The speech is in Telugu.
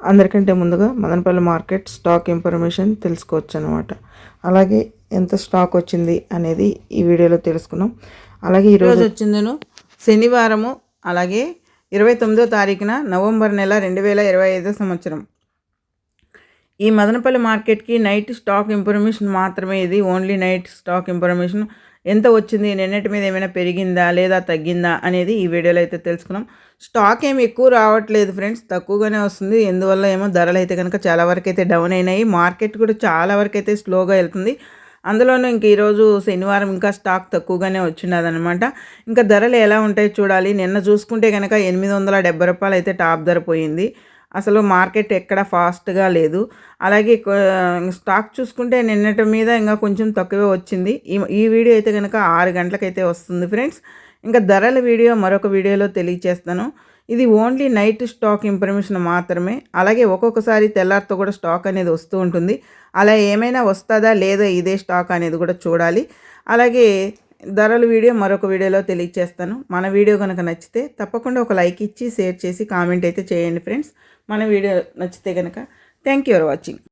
అందరికంటే ముందుగా మదనపల్లి మార్కెట్ స్టాక్ ఇన్ఫర్మేషన్ తెలుసుకోవచ్చు అనమాట అలాగే ఎంత స్టాక్ వచ్చింది అనేది ఈ వీడియోలో తెలుసుకున్నాం. అలాగే ఈరోజు వచ్చిందను శనివారము అలాగే ఇరవై తొమ్మిదో తారీఖున నవంబర్ నెల రెండు వేల ఇరవై ఐదో సంవత్సరం. ఈ మదనపల్లి మార్కెట్కి నైట్ స్టాక్ ఇన్ఫర్మేషన్ మాత్రమే ఇది ఓన్లీ నైట్ స్టాక్ ఇన్ఫర్మేషన్. ఎంత వచ్చింది నిన్నటి మీద ఏమైనా పెరిగిందా లేదా తగ్గిందా అనేది ఈ వీడియోలో అయితే తెలుసుకున్నాం. స్టాక్ ఏమి ఎక్కువ రావట్లేదు ఫ్రెండ్స్ తక్కువగానే వస్తుంది. ఎందువల్ల ఏమో ధరలు అయితే కనుక చాలా వరకు అయితే డౌన్ అయినాయి. మార్కెట్ కూడా చాలా వరకు అయితే స్లోగా వెళ్తుంది. అందులోనూ ఇంక ఈరోజు శనివారం ఇంకా స్టాక్ తక్కువగానే వచ్చినదనమాట ఇంకా ధరలు ఎలా ఉంటాయో చూడాలి. నిన్న చూసుకుంటే కనుక ఎనిమిది వందల డెబ్బై రూపాయలు అయితే టాప్ ధర పోయింది. అసలు మార్కెట్ ఎక్కడ ఫాస్ట్గా లేదు. అలాగే స్టాక్ చూసుకుంటే నిన్నటి మీద ఇంకా కొంచెం తక్కువే వచ్చింది. ఈ ఈ వీడియో అయితే కనుక ఆరు గంటలకైతే వస్తుంది ఫ్రెండ్స్. ఇంకా ధరల వీడియో మరొక వీడియోలో తెలియచేస్తాను. ఇది ఓన్లీ నైట్ స్టాక్ ఇన్ఫర్మేషన్ మాత్రమే. అలాగే ఒక్కొక్కసారి తెల్లారితో కూడా స్టాక్ అనేది వస్తూ ఉంటుంది. అలా ఏమైనా వస్తుందా లేదా ఇదే స్టాక్ అనేది కూడా చూడాలి. అలాగే ధరల వీడియో మరొక వీడియోలో తెలియచేస్తాను. మన వీడియో కనుక నచ్చితే తప్పకుండా ఒక లైక్ ఇచ్చి షేర్ చేసి కామెంట్ అయితే చేయండి ఫ్రెండ్స్. మన వీడియో నచ్చితే కనుక థ్యాంక్ యూ ఫర్ వాచింగ్.